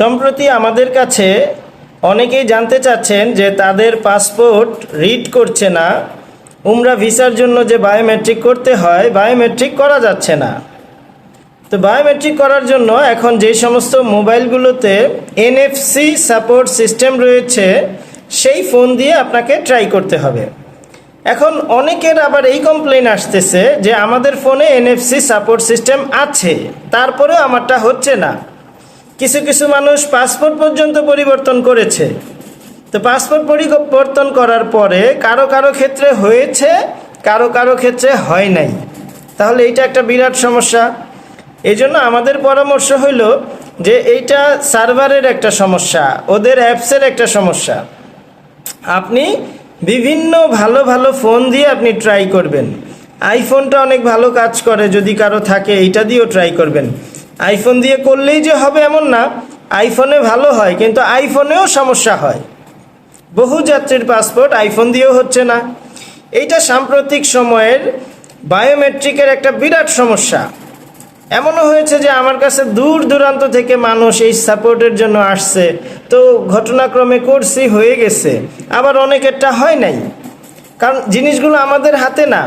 সম্প্রতি আমাদের কাছে অনেকেই জানতে চাচ্ছেন যে তাদের পাসপোর্ট রিড করছে না, উমরা ভিসার জন্য যে বায়োমেট্রিক করতে হয়, বায়োমেট্রিক করা যাচ্ছে না। তো বায়োমেট্রিক করার জন্য এখন যে সমস্ত মোবাইলগুলোতে এনএফসি সাপোর্ট সিস্টেম রয়েছে, সেই ফোন দিয়ে আপনাকে ট্রাই করতে হবে। এখন অনেকের আবার এই কমপ্লেন আসতেছে যে আমাদের ফোনে এনএফসি সাপোর্ট সিস্টেম আছে, তারপরেও আমারটা হচ্ছে না। কিছু কিছু মানুষ পাসপোর্ট পর্যন্ত পরিবর্তন করেছে। তো পাসপোর্ট পরিবর্তন করার পরে কারও কারও ক্ষেত্রে হয়েছে, কারও কারও ক্ষেত্রে হয় নাই। তাহলে এইটা একটা বিরাট সমস্যা। এই জন্য আমাদের পরামর্শ হইল যে এইটা সার্ভারের একটা সমস্যা, ওদের অ্যাপসের একটা সমস্যা। আপনি বিভিন্ন ভালো ভালো ফোন দিয়ে আপনি ট্রাই করবেন। আইফোনটা অনেক ভালো কাজ করে, যদি কারও থাকে এইটা দিয়েও ট্রাই করবেন। আইফোন দিয়ে করলেই যে হবে এমন না। আইফোনে ভালো হয়, কিন্তু আইফোনেও সমস্যা হয়। বহু যাত্রীর পাসপোর্ট আইফোন দিয়েও হচ্ছে না। এইটা সাম্প্রতিক সময়ের বায়োমেট্রিকের একটা বিরাট সমস্যা। এমনও হয়েছে যে আমার কাছে দূর দূরান্ত থেকে মানুষ এই সাপোর্টের জন্য আসছে। তো ঘটনাক্রমে করছি, হয়ে গেছে। আবার অনেকেরটা হয় নাই। কারণ জিনিসগুলো আমাদের হাতে না।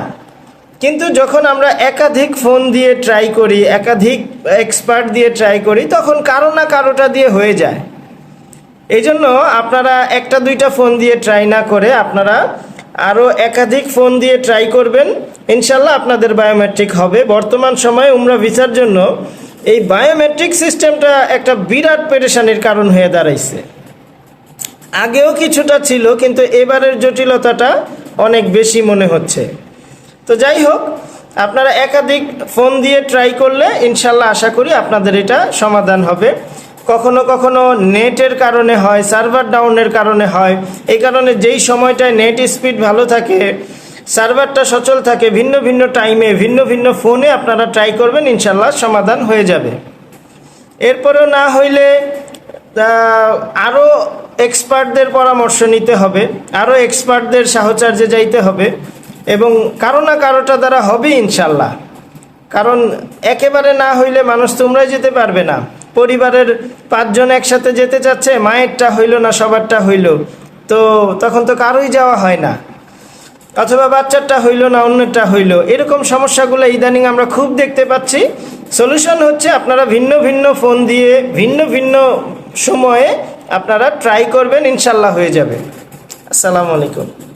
কিন্তু যখন আমরা একাধিক ফোন দিয়ে ট্রাই করি, একাধিক এক্সপার্ট দিয়ে ট্রাই করি, তখন কারও না কারোটা দিয়ে হয়ে যায়। এই জন্য আপনারা একটা দুইটা ফোন দিয়ে ট্রাই না করে আপনারা আরও একাধিক ফোন দিয়ে ট্রাই করবেন। ইনশাল্লাহ আপনাদের বায়োমেট্রিক হবে। বর্তমান সময়ে উমরা ভিসার জন্য এই বায়োমেট্রিক সিস্টেমটা একটা বিরাট পেরেশানির কারণ হয়ে দাঁড়াইছে। আগেও কিছুটা ছিল, কিন্তু এবারের জটিলতাটা অনেক বেশি মনে হচ্ছে। তো যাই হোক, আপনারা একাধিক ফোন দিয়ে ট্রাই করলে ইনশাল্লাহ আশা করি আপনাদের এটা সমাধান হবে। কখনো কখনো নেটের কারণে হয় সার্ভার ডাউনের কারণে হয়। এই কারণে যেই সময়টায় নেট স্পিড ভালো থাকে সার্ভারটা সচল থাকে, ভিন্ন ভিন্ন টাইমে ভিন্ন ভিন্ন ফোনে আপনারা ট্রাই করবেন, ইনশাল্লাহ সমাধান হয়ে যাবে। এরপরেও না হইলে আরও এক্সপার্টদের পরামর্শ নিতে হবে আরও এক্সপার্টদের সাহচর্যে যাইতে হবে। এবং কারও না কারোটা দ্বারা হবে ইনশাল্লাহ কারণ একেবারে না হইলে মানুষ তোমরাই যেতে পারবে না। পরিবারের পাঁচজন একসাথে যেতে চাচ্ছে, মায়েরটা হইল না, সবারটা হইল। তো তখন তো কারোই যাওয়া হয় না। অথবা বাচ্চারটা হইল না অন্যটা হইল। এরকম সমস্যাগুলো ইদানিং আমরা খুব দেখতে পাচ্ছি। সলিউশন হচ্ছে আপনারা ভিন্ন ভিন্ন ফোন দিয়ে, ভিন্ন ভিন্ন সময়ে আপনারা ট্রাই করবেন ইনশাল্লাহ হয়ে যাবে। আসসালামু আলাইকুম।